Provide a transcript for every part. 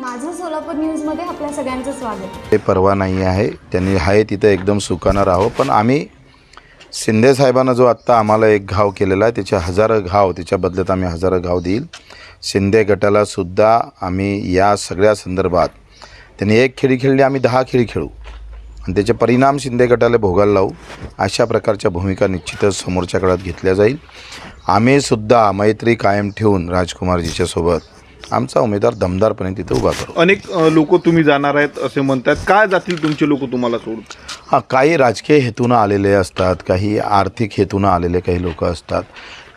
सोलापूर न्यूजमध्ये आपल्या सगळ्यांचं स्वागत. ते परवा नाही आहे. त्यांनी आहे तिथं एकदम सुखानं राहो. पण आम्ही शिंदे साहेबांना जो आत्ता आम्हाला एक घाव केलेला आहे त्याचे हजारं घाव त्याच्या बदल्यात आम्ही हजारो घाव देईल. शिंदे गटाला सुद्धा आम्ही या सगळ्या संदर्भात त्यांनी एक खेळी खेळली आम्ही दहा खेळी खेळू. आणि त्याचे परिणाम शिंदे गटाला भोगायला लावू. अशा प्रकारच्या भूमिका निश्चितच समोरच्या काळात घेतल्या जाईल. आम्हीसुद्धा मैत्री कायम ठेवून राजकुमारजीच्यासोबत आमचा उमेदवार दमदारपणे तिथं उभा करू अनेक लोक तुम्ही जाणार आहेत असे म्हणतात. काय जातील तुमचे लोक तुम्हाला सोडून? हां काही राजकीय हेतूनं आलेले असतात काही आर्थिक हेतूनं आलेले काही लोक असतात.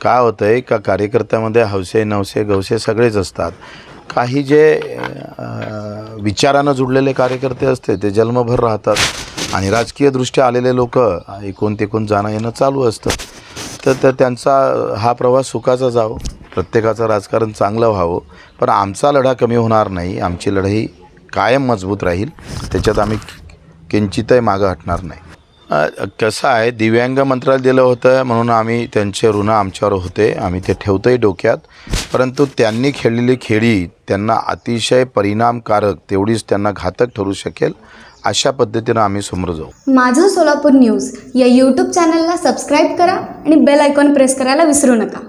काय होतं आहे का कार्यकर्त्यामध्ये हौसे नवसे गवसे सगळेच असतात. काही जे विचारानं जुडलेले कार्यकर्ते असते ते जन्मभर राहतात. आणि राजकीयदृष्ट्या आलेले लोक एकूण तिकून जाणं येणं चालू असतं. तर तर त्यांचा हा प्रवास सुखाचा जावो. प्रत्येकाचं राजकारण चांगलं व्हावं पण आमचा लढा कमी होणार नाही. आमची लढाई कायम मजबूत राहील. त्याच्यात आम्ही किंचितही मागं हटणार नाही. कसं आहे दिव्यांग मंत्रालय दिलं होतं म्हणून आम्ही त्यांचे ऋण आमच्यावर होते. आम्ही ते ठेवतोही डोक्यात. परंतु त्यांनी खेळलेली खेळी त्यांना अतिशय परिणामकारक तेवढीच त्यांना घातक ठरू शकेल अशा पद्धतीनं आम्ही समोर जाऊ. माझं सोलापूर न्यूज या यूट्यूब चॅनलला सबस्क्राईब करा आणि बेल आयकॉन प्रेस करायला विसरू नका.